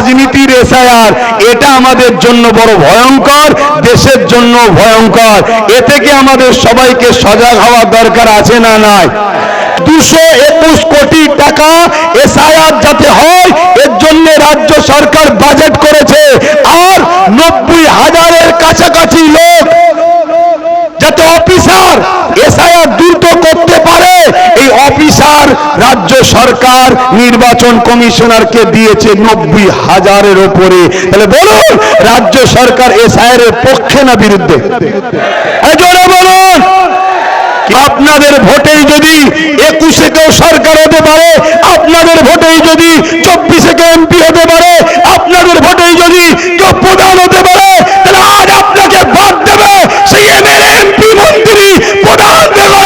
রাজনীতির এসআইআর, এটা আমাদের জন্য বড় ভয়ঙ্কর, দেশের জন্য ভয়ঙ্কর। এ থেকে আমাদের সবাইকে সজাগ হওয়ার দরকার আছে না নাই? দুশো একুশ কোটি টাকা এসআইআর যাতে হয়, এর জন্য রাজ্য সরকার বাজেট করেছে। আর নব্বই হাজারের কাছাকাছি লোক, যাতে অফিসার এসআইআর দ্রুত করতে পারে রাজ্য সরকার নির্বাচন কমিশনারকে দিয়েছে নব্বই হাজারের ওপরে। তাহলে বলুন, রাজ্য সরকার এসআইআর এর পক্ষে না বিরুদ্ধে? বলুন। আপনাদের ভোটেই যদি একুশে কেউ সরকার হতে পারে, আপনাদের ভোটেই যদি চব্বিশে কেউ এমপি হতে পারে, আপনাদের ভোটেই যদি কেউ প্রধান হতে পারে তাহলে আজ আপনাকে বাদ দেবে সেই এমএলএ এমপি মন্ত্রী প্রধান দেবে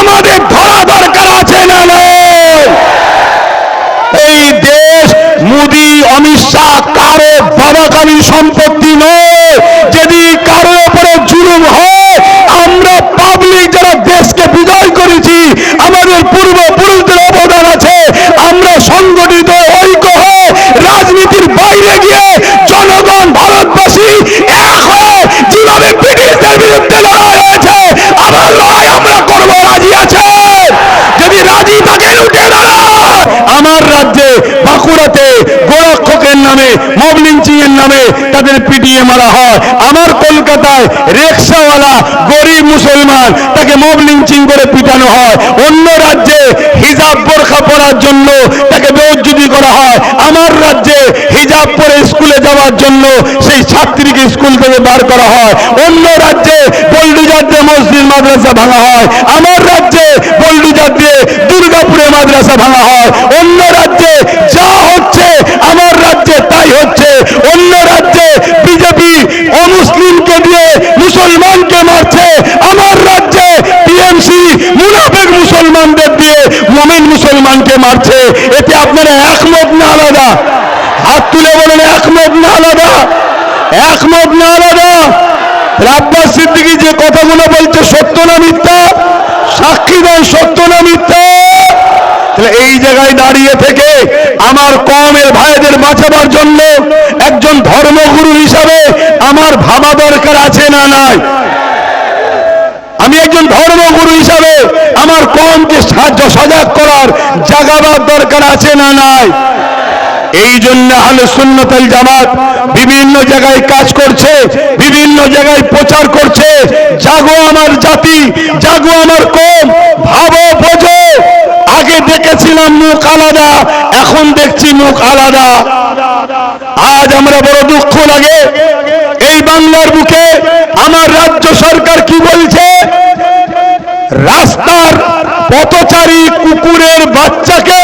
আমাদের ধরা দরকার আছে না নয় এই দেশ মোদি অমিত শাহ কারও বাবাকালীন সম্পত্তি নয় যদি কারও উপরে জুলুম হয় আমরা পাবলিক যারা দেশকে বিজয় করেছি আমাদের পূর্বপুরুষদের অবদান আছে আমরা সংগঠিত ঐক্য হয়ে রাজনীতির বাইরে গিয়ে জনগণ ভারতবাসী এক হয়ে যেভাবে ব্রিটিশদের বিরুদ্ধে লড়াই হয়েছে আবার লড়াই আমরা করব রাজি আছে যদি রাজি থাকে উঠে দাঁড়ায় আমার রাজ্যে বাঁকুড়াতে গোরক্ষকের নামে মব লিঞ্চিং এর নামে তাদের মারা হয়। আমার কলকাতায় রিক্সাওয়ালা গরিব মুসলমান, তাকে মব লিঞ্চিং করে পিটানো হয়। অন্য রাজ্যে হিজাব বোরখা পরার জন্য তাকে বেউজ্জুদি করা হয়। আমার রাজ্যে হিজাব পরে স্কুলে যাওয়ার জন্য সেই ছাত্রীকে স্কুল থেকে বার করা হয়। অন্য রাজ্যে বল্ডুজার দিয়ে মসজিদ, মাদ্রাসা ভাঙা হয়। আমার রাজ্যে বল্ডুজার দিয়ে দুর্গাপুরে মাদ্রাসা ভাঙা হয়। অন্য রাজ্যে যা হচ্ছে আমার রাজ্যে তাই হচ্ছে। অন্য রাজ্যে বিজেপি অমুসলিমকে দিয়ে মুসলমানকে মারছে আমার রাজ্যে টিএমসি মুনাফেক মুসলমানদের দিয়ে মমিন মুসলমানকে মারছে এতে আপনারা একমত না আলাদা হাত তুলে বলেন একমত না আলাদা একমত না আলাদা রাব্বাস সিদ্দিকী যে কথাগুলো বলছে, সত্য না মিথ্যা? সাক্ষী দেন সত্য না মিথ্যা? তাহলে এই জায়গায় দাঁড়িয়ে থেকে আমার কমের ভাইদের বাঁচাবার জন্য একজন ধর্মগুরু হিসাবে আমার ভাবা দরকার আছে না নাই? আমি একজন ধর্মগুরু হিসাবে আমার কমকে সাহায্য সজাগ করার জাগাবার দরকার আছে না নাই? এই জন্য আহলে সুন্নতাল জামাত বিভিন্ন জায়গায় কাজ করছে, বিভিন্ন জায়গায় প্রচার করছে। জাগো আমার জাতি, জাগো আমার কম, ভাবো, বোঝো। আগে দেখেছিলাম মুখ আলাদা, এখন দেখছি মুখ আলাদা। আজ আমরা বড় দুঃখ লাগে। এই বাংলার বুকে আমার রাজ্য সরকার কি বলছে? রাস্তার পথচারী কুকুরের বাচ্চাকে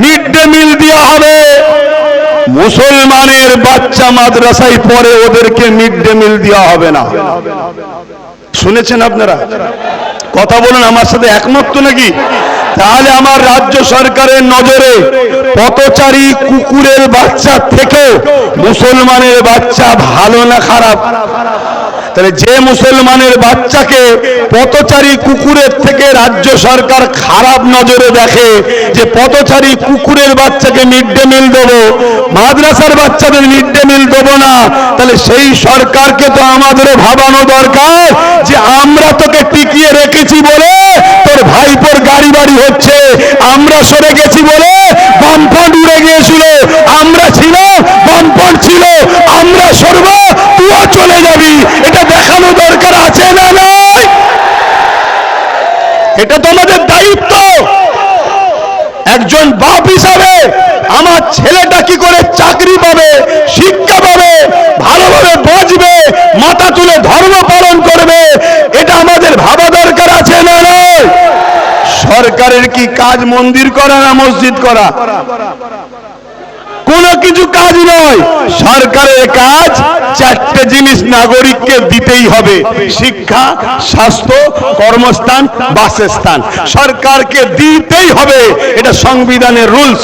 মিড ডে মিল দেওয়া হবে। মুসলমানের বাচ্চা মাদ্রাসায় পরে ওদেরকে মিড ডে মিল দেওয়া হবে না। শুনেছেন আপনারা? কথা বলুন, আমার সাথে একমত তো নাকি? তাহলে আমার রাজ্য সরকারের নজরে পথচারী কুকুরের বাচ্চা থেকেও মুসলমানের বাচ্চা ভালো না খারাপ? তাহলে যে মুসলমানের বাচ্চাকে পথচারী কুকুরের থেকে রাজ্য সরকার খারাপ নজরে দেখে যে পথচারী কুকুরের বাচ্চাকে মিড ডে মিল দেবো, মাদ্রাসার বাচ্চাদের মিড ডে মিল দেবো না, তাহলে সেই সরকারকে তো আমাদেরও ভাবানো দরকার যে আমরা তোকে টিকিয়ে রেখেছি বলে তোর ভাইপোর গাড়ি বাড়ি হচ্ছে, আমরা সরে গেছি বলে বামফ্রন্ট উড়ে গিয়েছিল, আমরা ছিল বামফ্রন্ট ছিল, আমরা সরব, তুইও চলে যাবি এটা দেখানো দরকার আছে না নাই এটা তোমাদের দায়িত্ব। একজন বাপ হিসাবে আমার ছেলেটা কি করে চাকরি পাবে, শিক্ষা পাবে, ভালোভাবে বাঁচবে, মাথা তুলে ধর্ম পালন করবে, এটা আমাদের ভাবা দরকার আছে না সরকারের কি কাজ মন্দির করা না মসজিদ করা? কোনো কিছু কাজ নয়। সরকারের কাজ চারটে জিনিস নাগরিককে দিতেই হবে। শিক্ষা, স্বাস্থ্য, কর্মস্থান, বাসস্থান। সরকারকে দিতেই হবে। এটা সংবিধানের রুলস।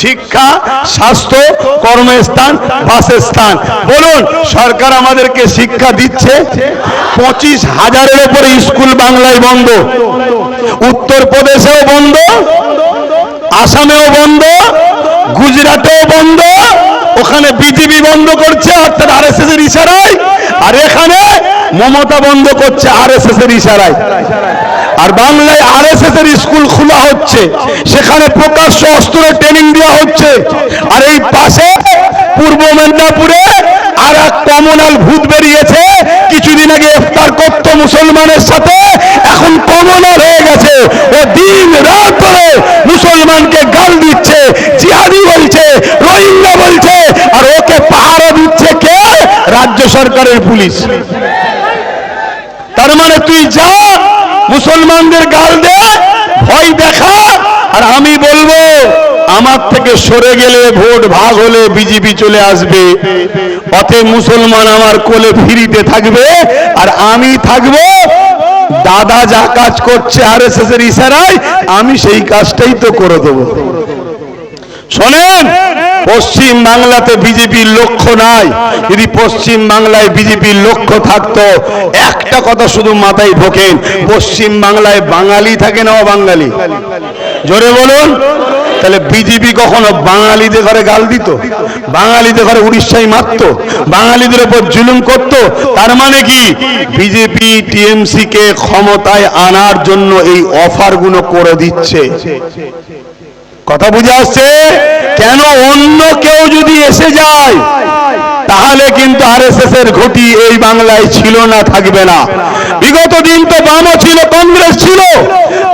শিক্ষা, স্বাস্থ্য, কর্মস্থান, বাসস্থান। বলুন, সরকার আমাদেরকে শিক্ষা দিচ্ছে? পঁচিশ হাজারের উপরে স্কুল বাংলায় বন্ধ। উত্তরপ্রদেশেও বন্ধ। আসামেও বন্ধ। গুজরাটেও বন্ধ, ওখানে বিজেপি বন্ধ করছে, অর্থাৎ আরএসএস এর ইশারায়, আর এখানে মমতা বন্ধ করছে আরএসএস এর ইশারায়। আর বাংলায় আরএসএস এর স্কুল খোলা হচ্ছে, সেখানে প্রকাশ্য অস্ত্র ট্রেনিং দেওয়া হচ্ছে, আর এই পাশে পূর্ব মেদিনীপুরে আর এক কমনাল ভূত বেরিয়েছে, কিছুদিন আগে ইফতার করত মুসলমানের সাথে, এখন কমনাল গেছে ও দিন রাত ধরে মুসলমানকে গাল দিচ্ছে, জিহাদি বলছে, রোহিঙ্গা বলছে, আর ওকে পাহারা দিচ্ছে কে? রাজ্য সরকারের পুলিশ। তার মানে তুই যা, মুসলমানদের গাল দে, ভয় দেখা, আর আমি বলব, আমার থেকে সরে গেলে ভোট ভাগ হলে বিজেপি চলে আসবে। অতএব মুসলমান আমার কোলে ফিরিতে থাকবে, আর আমি থাকব দাদা যা কাজ করছে আর এস এর ইশারায়, আমি সেই কাজটাই তো করে দেব। শোনেন, পশ্চিম বাংলাতে বিজেপির লক্ষ্য নাই। যদি পশ্চিম বাংলায় বিজেপির লক্ষ্য থাকতো, একটা কথা শুধু মাথায় ঢোকেন, পশ্চিম বাংলায় বাঙালি থাকে না অবাঙালি? জোরে বলুন। তাহলে বিজেপি কখনো বাঙালিদের ঘরে গাল দিত? বাঙালিদের ঘরে উড়িষ্যায় মারতো? বাঙালিদের উপর জুলুম করত? তার মানে কি? বিজেপি, টিএমসি কে ক্ষমতায় আনার জন্য এই অফারগুলো করে দিচ্ছে। কথা বুঝে আসছে? কেন অন্য কেউ যদি এসে যায়, তাহলে কিন্তু আরএসএস এর ঘটি এই বাংলায় ছিল না, থাকবে না। বিগত দিন তো বামও ছিল, কংগ্রেস ছিল।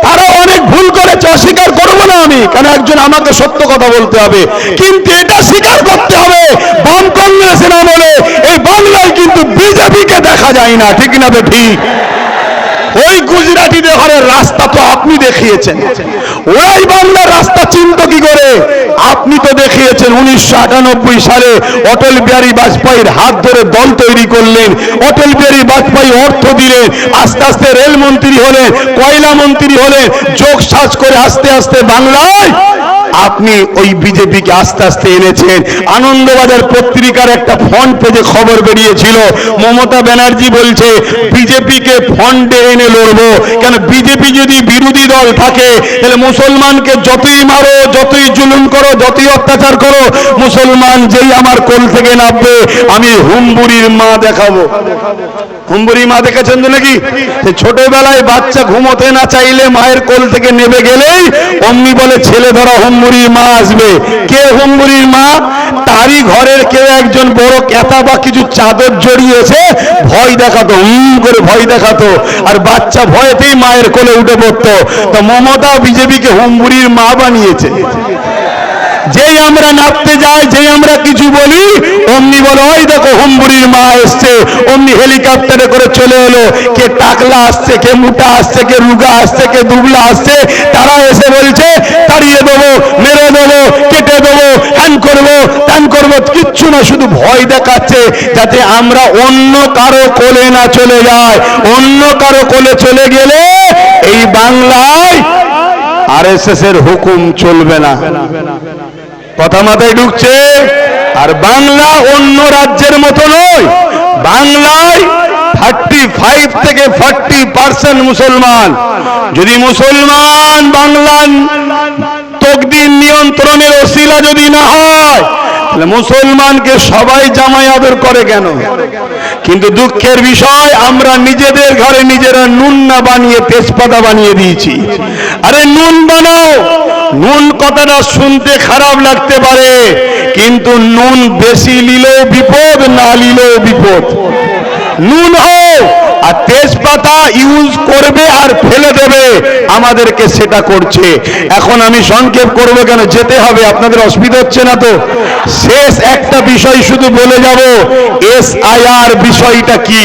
তারা অনেক ভুল করেছে, অস্বীকার করব না আমি। কেন একজন আমাকে সত্য কথা বলতে হবে? কিন্তু এটা স্বীকার করতে হবে। বাম কংগ্রেসের আমলে এই বাংলায় কিন্তু বিজেপিকে দেখা যায় না। ঠিক না বে ঠিক? ওই গুজরাটিদের ঘরের রাস্তা তো আপনি দেখিয়েছেন। ওই বাংলার রাস্তা আপনি তো দেখিয়েছেন উনিশশো আটানব্বই সালে অটল বিহারী বাজপেয়ীর হাত ধরে দল তৈরি করলেন। অটল বিহারী বাজপেয়ী অর্থ দিলেন, আস্তে আস্তে রেলমন্ত্রী হলেন, কয়লা মন্ত্রী হলেন, যোগ সাজ করে আস্তে আস্তে বাংলায় আপনি ওই বিজেপিকে আস্তে আস্তে এনেছেন। আনন্দবাজার পত্রিকার একটা ফ্রন্ট পেজে খবর বেরিয়েছিল। মমতা ব্যানার্জি বলছে, বিজেপিকে ফন্ডে এনে লড়বো। কেন বিজেপি যদি বিরোধী দল থাকে, তাহলে মুসলমানকে যতই মারো, যতই জুলুম করো, যতই অত্যাচার করো, মুসলমান যেই আমার কোল থেকে নামবে, আমি হুম্বুরির মা দেখাবো। হুম্বুরি মা দেখেছেন তো নাকি? ছোটবেলায় বাচ্চা ঘুমোতে না চাইলে মায়ের কোল থেকে নেমে গেলেই অমনি বলে, ছেলে ধরা, হুম্বুরির মা আসবে। কে হুম্বুরির মা? তারই ঘরের কেউ একজন বড় ক্যাতা বা কিছু চাদর জড়িয়েছে, ভয় দেখাতো, হুম করে ভয় দেখাতো। আর বাচ্চা ভয়েতেই মায়ের কোলে উঠে পড়তো। তো মমতা বিজেপিকে হুম্বুরির মা বানিয়েছে। যেই আমরা নাপতে যাই, যেই আমরা কিছু বলি, অমনি বলো, ওই দেখো হুম্বুরির মা এসছে। অমনি হেলিকপ্টারে করে চলে এলো। কে টাকলা আসছে, কে মোটা আসছে, কে রুগা আসছে, কে দুবলা আসছে, তারা এসে বলছে, তাড়িয়ে দেবো, মেরে দেবো, কেটে দেবো হ্যান করব ত্যান করব। কিচ্ছু না, শুধু ভয় দেখাচ্ছে, যাতে আমরা অন্য কারও কোলে না চলে যায় অন্য কারও কোলে চলে গেলে এই বাংলায় আরএসএস এর হুকুম চলবে না। কথা মাথায় ঢুকছে। আর বাংলা অন্য রাজ্যের মতো নয়। বাংলায় থার্টি ফাইভ থেকে ফর্টি পার্সেন্ট মুসলমান। যদি মুসলমান বাংলার তকদির নিয়ন্ত্রণের অশিলা যদি না হয়, তাহলে মুসলমানকে সবাই জামাই আদর করে কেন? কিন্তু দুঃখের বিষয়, আমরা নিজেদের ঘরে নিজেরা নুন না বানিয়ে তেজপাতা বানিয়ে দিয়েছি। আরে নুন বানাও! নুন কথাটা শুনতে খারাপ লাগতে পারে, কিন্তু নুন বেশি নিলেও বিপদ, না নিলেও বিপদ। নুন হোক আর তেজপাতা ইউজ করবে আর ফেলে দেবে, আমাদেরকে সেটা করছে। এখন আমি সংক্ষেপ করব কেন? যেতে হবে, আপনাদের অসুবিধা হচ্ছে না তো? শেষ একটা বিষয় শুধু বলে যাব এস আইআর বিষয়টা কি?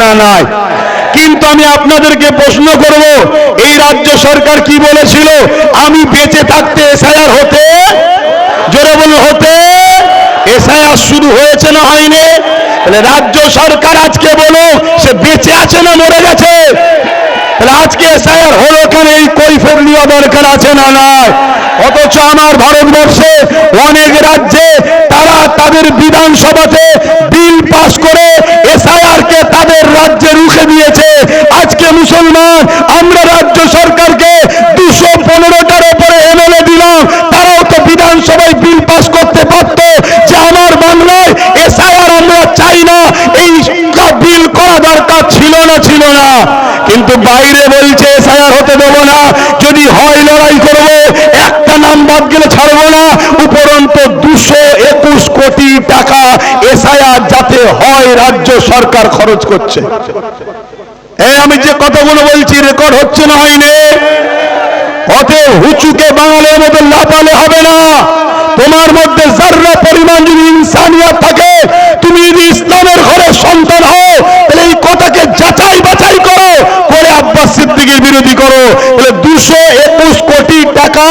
না, নাই। কিন্তু আমি আপনাদেরকে প্রশ্ন করব, এই রাজ্য সরকার কি বলেছিল? আমি বেঁচে থাকতে এসআইআর হতে, জোরে বলুন, হতে, এসআইআর শুরু হয়েছে না হয়নি? তাহলে রাজ্য সরকার আজকে বলো সে বেঁচে আছে না মরে গেছে? তাহলে আজকে এসআইআর হলো কেন? এই কৈফের নেওয়া দরকার আছে না নয় অথচ আমার ভারতবর্ষে অনেক রাজ্যে তারা তাদের বিধানসভাতে বিল পাস করে এসআইআর কে তাদের রাজ্যে রুখে দিয়েছে। আজকে মুসলমান, আমরা রাজ্য সরকারকে দুশো পনেরোটার উপরে এমএলএ দিলাম। তারাও তো বিধানসভায় বিল পাস করতে পারত যে আমার বাংলায় এসআইআর আমরা চাই না। এই বিল করা দরকার ছিল না ছিল না। কিন্তু বাইরে বলছে, এসআইআর হতে দেবো না। যদি হয় লড়াই করব, একটা নাম বাদ গেলে ছাড়বো না। উপরন্ত দুশো একুশ কোটি টাকা এসআইআর যাতে হয় রাজ্য সরকার খরচ করছে। এই আমি যে কথাগুলো বলছি রেকর্ড হচ্ছে না হয়নি। অতএব হুচুকে বাঙালির মতো লাপালে হবে না। তোমার মধ্যে জার্রা পরিমাণ যদি ইনসানিয়াত থাকে তুমি যদি ইসলামের ঘরের সন্তান হও তাহলে এই কথাকে যাচাই বাছাই করো করে আব্বাস সিদ্দিকের বিরোধী করো তাহলে দুশো একুশ কোটি টাকা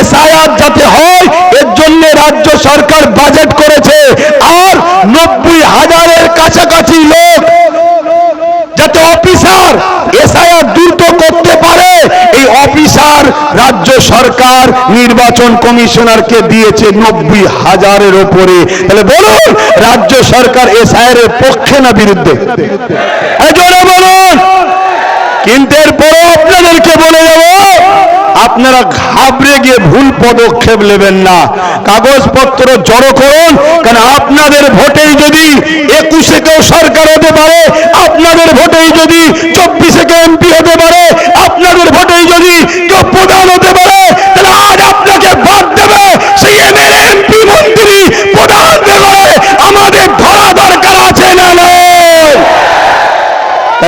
এসআইআর যাতে হয় এর জন্য রাজ্য সরকার বাজেট করেছে। আর নব্বই হাজারের কাছাকাছি লোক যাতে অফিসার, এসআইআর দ্রুত করতে পারে, এই অফিসার রাজ্য সরকার নির্বাচন কমিশনারকে দিয়েছে নব্বই হাজারের ওপরে। তাহলে বলুন, রাজ্য সরকার এসআইআর এর পক্ষে না বিরুদ্ধে? জোরে বলুন। কিন্তু এরপরও আপনাদেরকে বলে যাব আপনারা ঘাবড়ে গিয়ে ভুল পদক্ষেপ নেবেন না। কাগজপত্র জড়ো করুন কেন আপনাদের ভোটেই যদি একুশে কেউ সরকার হতে পারে, আপনাদের ভোটেই যদি চব্বিশে কেউ এমপি হতে পারে আপনাদের ভোটেই যদি কেউ প্রধান হতে পারে তাহলে আজ আপনাকে বাদ দেবে সেই এমএলএ এমপি মন্ত্রী প্রধান দেবে আমাদের ধরা দরকার আছে না নয়